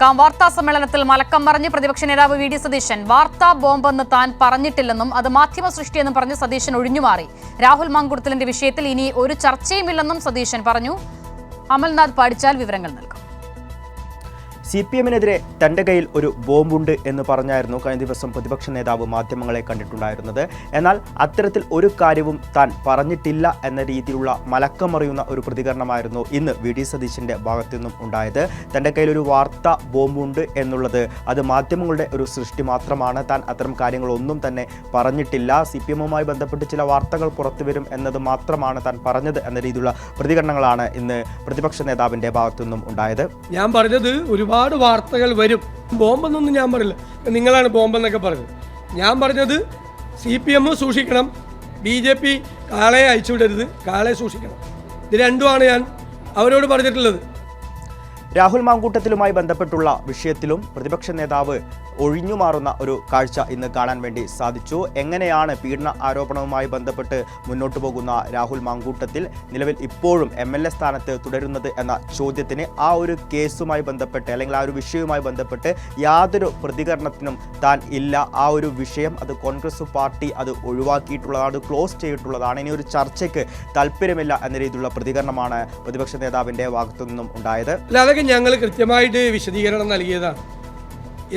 Calm വാർത്താ സമ്മേളനത്തിൽ മലക്കം മറിഞ്ഞ് പ്രതിപക്ഷ നേതാവ് വി ഡി സതീശൻ. വാർത്താ ബോംബെന്ന് താൻ പറഞ്ഞിട്ടില്ലെന്നും അത് മാധ്യമ സൃഷ്ടിയെന്നും പറഞ്ഞ് സതീശൻ ഒഴിഞ്ഞുമാറി രാഹുൽ മാങ്കുടത്തിലിന്റെ വിഷയത്തിൽ ഇനി ഒരു ചർച്ചയുമില്ലെന്നും സതീശൻ പറഞ്ഞു. അമൽനാഥ് പാടിച്ചാൽ വിവരങ്ങൾ നൽകും. സി പി എമ്മിനെതിരെ തന്റെ കയ്യിൽ ഒരു ബോംബുണ്ട് എന്ന് പറഞ്ഞായിരുന്നു കഴിഞ്ഞ ദിവസം പ്രതിപക്ഷ നേതാവ് മാധ്യമങ്ങളെ കണ്ടിട്ടുണ്ടായിരുന്നത്. എന്നാൽ അത്തരത്തിൽ ഒരു കാര്യവും താൻ പറഞ്ഞിട്ടില്ല എന്ന രീതിയിലുള്ള മലക്കമറിയുന്ന ഒരു പ്രതികരണമായിരുന്നു ഇന്ന് വി. ഡി. സതീശന്റെ ഭാഗത്തു നിന്നും ഉണ്ടായത്. തന്റെ കയ്യിൽ ഒരു വാർത്താ ബോംബുണ്ട് എന്നുള്ളത് അത് മാധ്യമങ്ങളുടെ ഒരു സൃഷ്ടി മാത്രമാണ്. താൻ അത്തരം കാര്യങ്ങളൊന്നും തന്നെ പറഞ്ഞിട്ടില്ല. സി പി എമ്മുമായി ബന്ധപ്പെട്ട് ചില വാർത്തകൾ പുറത്തു വരും എന്നത് മാത്രമാണ് താൻ പറഞ്ഞത് എന്ന രീതിയിലുള്ള പ്രതികരണങ്ങളാണ് ഇന്ന് പ്രതിപക്ഷ നേതാവിന്റെ ഭാഗത്തു നിന്നും ഉണ്ടായത്. ഞാൻ പറഞ്ഞത് ഒരുപാട് വാർത്തകൾ വരും. ബോംബെന്നൊന്നും ഞാൻ പറയില്ല നിങ്ങളാണ് ബോംബെന്നൊക്കെ പറഞ്ഞത്. ഞാൻ പറഞ്ഞത് സി പി എം സൂക്ഷിക്കണം. ബി ജെ പി കാളയെ അയച്ചുവിടരുത്. കാളയെ സൂക്ഷിക്കണം. ഇത് രണ്ടുമാണ് ഞാൻ അവരോട് പറഞ്ഞിട്ടുള്ളത്. രാഹുൽ മാങ്കൂട്ടത്തിലുമായി ബന്ധപ്പെട്ടുള്ള വിഷയത്തിലും പ്രതിപക്ഷ നേതാവ് ഒഴിഞ്ഞുമാറുന്ന ഒരു കാഴ്ച ഇന്ന് കാണാൻ വേണ്ടി സാധിച്ചു. എങ്ങനെയാണ് പീഡന ആരോപണവുമായി ബന്ധപ്പെട്ട് മുന്നോട്ടു പോകുന്ന രാഹുൽ മാങ്കൂട്ടത്തിൽ നിലവിൽ ഇപ്പോഴും എം എൽ എ സ്ഥാനത്ത് തുടരുന്നത് എന്ന ചോദ്യത്തിന് ആ ഒരു കേസുമായി ബന്ധപ്പെട്ട് അല്ലെങ്കിൽ ആ ഒരു വിഷയവുമായി ബന്ധപ്പെട്ട് യാതൊരു പ്രതികരണത്തിനും താൻ ഇല്ല. ആ ഒരു വിഷയം അത് കോൺഗ്രസ് പാർട്ടി അത് ഒഴിവാക്കിയിട്ടുള്ളതാണ് ക്ലോസ് ചെയ്തിട്ടുള്ളതാണ്. ഇനി ഒരു ചർച്ചയ്ക്ക് താല്പര്യമില്ല എന്ന രീതിയിലുള്ള പ്രതികരണമാണ് പ്രതിപക്ഷ നേതാവിന്റെ ഭാഗത്തു നിന്നും ഉണ്ടായത്. അതൊക്കെ ഞങ്ങൾ കൃത്യമായിട്ട് വിശദീകരണം നൽകിയതാണ്.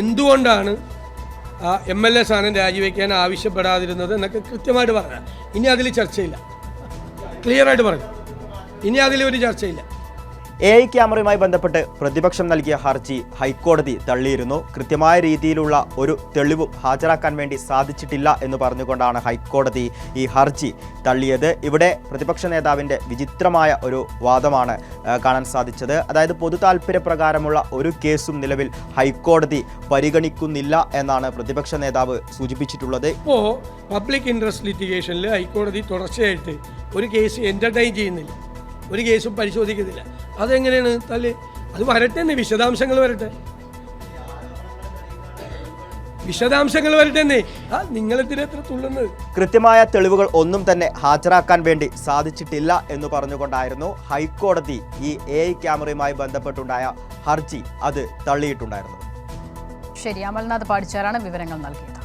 എന്തുകൊണ്ടാണ് ആ എം എൽ എ സ്ഥാനം രാജിവെക്കാൻ ആവശ്യപ്പെടാതിരുന്നത് എന്നൊക്കെ കൃത്യമായിട്ട് പറഞ്ഞാൽ ഇനി അതിൽ ചർച്ചയില്ല. ക്ലിയറായിട്ട് പറഞ്ഞു. ഇനി അതിൽ ഒരു ചർച്ചയില്ല. എ ഐ ക്യാമറയുമായി ബന്ധപ്പെട്ട് പ്രതിപക്ഷം നൽകിയ ഹർജി ഹൈക്കോടതി തള്ളിയിരുന്നു. കൃത്യമായ രീതിയിലുള്ള ഒരു തെളിവും ഹാജരാക്കാൻ വേണ്ടി സാധിച്ചിട്ടില്ല എന്ന് പറഞ്ഞുകൊണ്ടാണ് ഹൈക്കോടതി ഈ ഹർജി തള്ളിയത്. ഇവിടെ പ്രതിപക്ഷ നേതാവിന്റെ വിചിത്രമായ ഒരു വാദമാണ് കാണാൻ സാധിച്ചത്. അതായത് പൊതു താല്പര്യപ്രകാരമുള്ള ഒരു കേസും നിലവിൽ ഹൈക്കോടതി പരിഗണിക്കുന്നില്ല എന്നാണ് പ്രതിപക്ഷ നേതാവ് സൂചിപ്പിച്ചിട്ടുള്ളത്. ഇപ്പോൾ പബ്ലിക് ഇൻട്രസ്റ്റ് ലിറ്റിഗേഷനിൽ ഹൈക്കോടതി തുടർച്ചയായിട്ട് ഒരു കേസ് എന്റർടൈൻ ചെയ്യുന്നില്ല. ഒരു കേസും പരിശോധിക്കുന്നില്ല. അതെങ്ങനെയാണ്? തല്ല് അത് വരട്ടെ എന്നേ വിശദാംശങ്ങൾ വരട്ടെ. വിശദാംശങ്ങൾ വരട്ടെ എന്നേ ആ നിങ്ങളെത്തിന് എത്ര തുള്ളുന്നത്? കൃത്യമായ തെളിവുകൾ ഒന്നും തന്നെ ഹാജരാക്കാൻ വേണ്ടി സാധിച്ചിട്ടില്ല എന്ന് പറഞ്ഞുകൊണ്ടായിരുന്നു ഹൈക്കോടതി ഈ എ ഐ ക്യാമറയുമായി ബന്ധപ്പെട്ടുണ്ടായ ഹർജി അത് തള്ളിയിട്ടുണ്ടായിരുന്നത്. ശരി അമൽനാഥ് പാടിച്ചാറാണ് വിവരങ്ങൾ നൽകിയത്.